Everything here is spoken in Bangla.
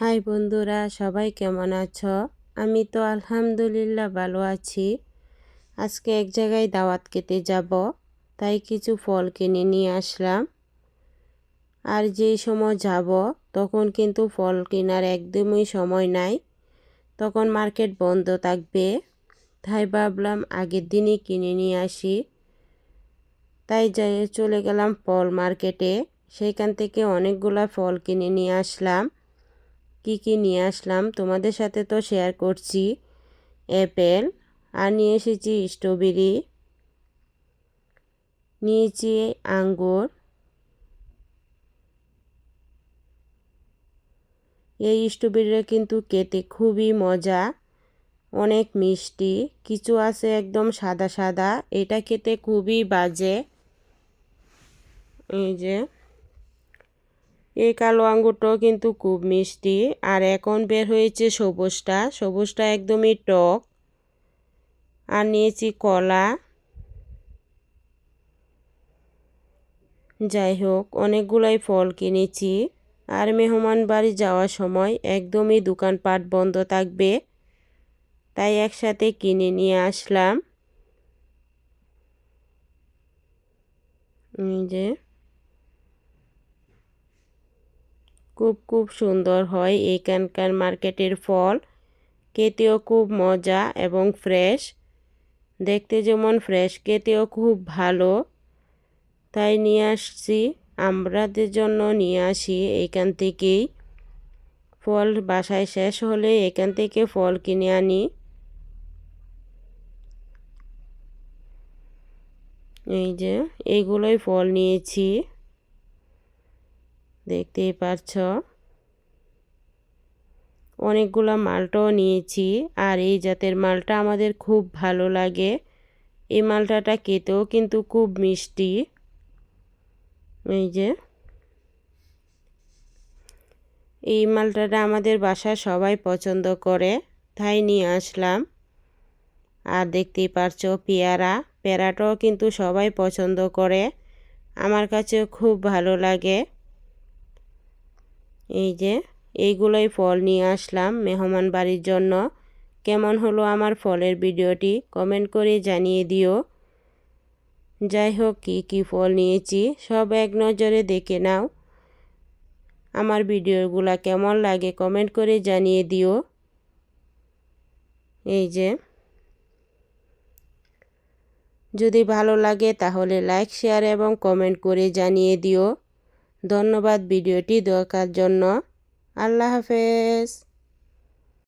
হাই বন্ধুরা, সবাই কেমন আছো? আমি তো আলহামদুলিল্লাহ ভালো আছি। আজকে এক জায়গায় দাওয়াত খেতে যাব, তাই কিছু ফল কিনে নিয়ে আসলাম। আর যেই সময় যাব, তখন কিন্তু ফল কেনার একদমই সময় নাই। তখন মার্কেট বন্ধ থাকবে, তাই ভাবলাম আগের দিনই কিনে নিয়ে আসি। তাই যাই, চলে গেলাম ফল মার্কেটে। সেইখান থেকে অনেকগুলা ফল কিনে নিয়ে আসলাম। কি কি নিয়ে আসলাম তোমাদের সাথে তো শেয়ার করছি। অ্যাপেল আর নিয়ে এসেছি স্ট্রবেরি নিয়েছি আঙ্গুর, এই স্ট্রবেরিটা কিন্তু খেতে খুবই মজা, অনেক মিষ্টি, কিছু আছে একদম সাদা সাদা, এটা খেতে খুবই বাজে। এই যে এই কালো আঙ্গুরটাও কিন্তু খুব মিষ্টি। আর এখন বের হয়েছে সবুজটা। সবুজটা একদমই টক। আর নিয়েছি কলা। যাই হোক, অনেকগুলাই ফল কিনেছি। আর মেহমান বাড়ি যাওয়ার সময় একদমই দোকানপাট বন্ধ থাকবে। তাই একসাথে কিনে নিয়ে আসলাম। যে খুব খুব সুন্দর হয়। এখানকার মার্কেটের ফল। খেতেও খুব মজা এবং ফ্রেশ। দেখতে যেমন ফ্রেশ, খেতেও খুব ভালো। তাই নিয়ে আসছি। আমরাদের জন্য নিয়ে আসি। এখান থেকেই ফল বাসায় শেষ হলে এখান থেকে ফল কিনে আনি। এই যে, এইগুলোই ফল নিয়েছি। দেখতেই পারছ। অনেকগুলো মালটাও নিয়েছি আর এই জাতের মালটা আমাদের খুব ভালো লাগে। এই মালটাটা খেতেও কিন্তু খুব মিষ্টি। এই যে। এই মালটাটা আমাদের বাসায় সবাই পছন্দ করে, তাই নিয়ে আসলাম। আর দেখতেই পারছ পেয়ারা, পেয়ারাটাও কিন্তু সবাই পছন্দ করে। আমার কাছেও খুব ভালো লাগে। এই যে, এইগুলোই ফল নিয়ে আসলাম মেহমান বাড়ির জন্য। কেমন হলো আমার ফলের ভিডিওটি কমেন্ট করে জানিয়ে দিও। যাই হোক, কী কী ফল নিয়েছি সব এক নজরে দেখে নাও। আমার ভিডিওগুলো কেমন লাগে কমেন্ট করে জানিয়ে দিও। এই যে, যদি ভালো লাগে তাহলে লাইক, শেয়ার এবং কমেন্ট করে জানিয়ে দিও। ধন্যবাদ ভিডিওটি দেখার জন্য। আল্লাহ হাফেজ।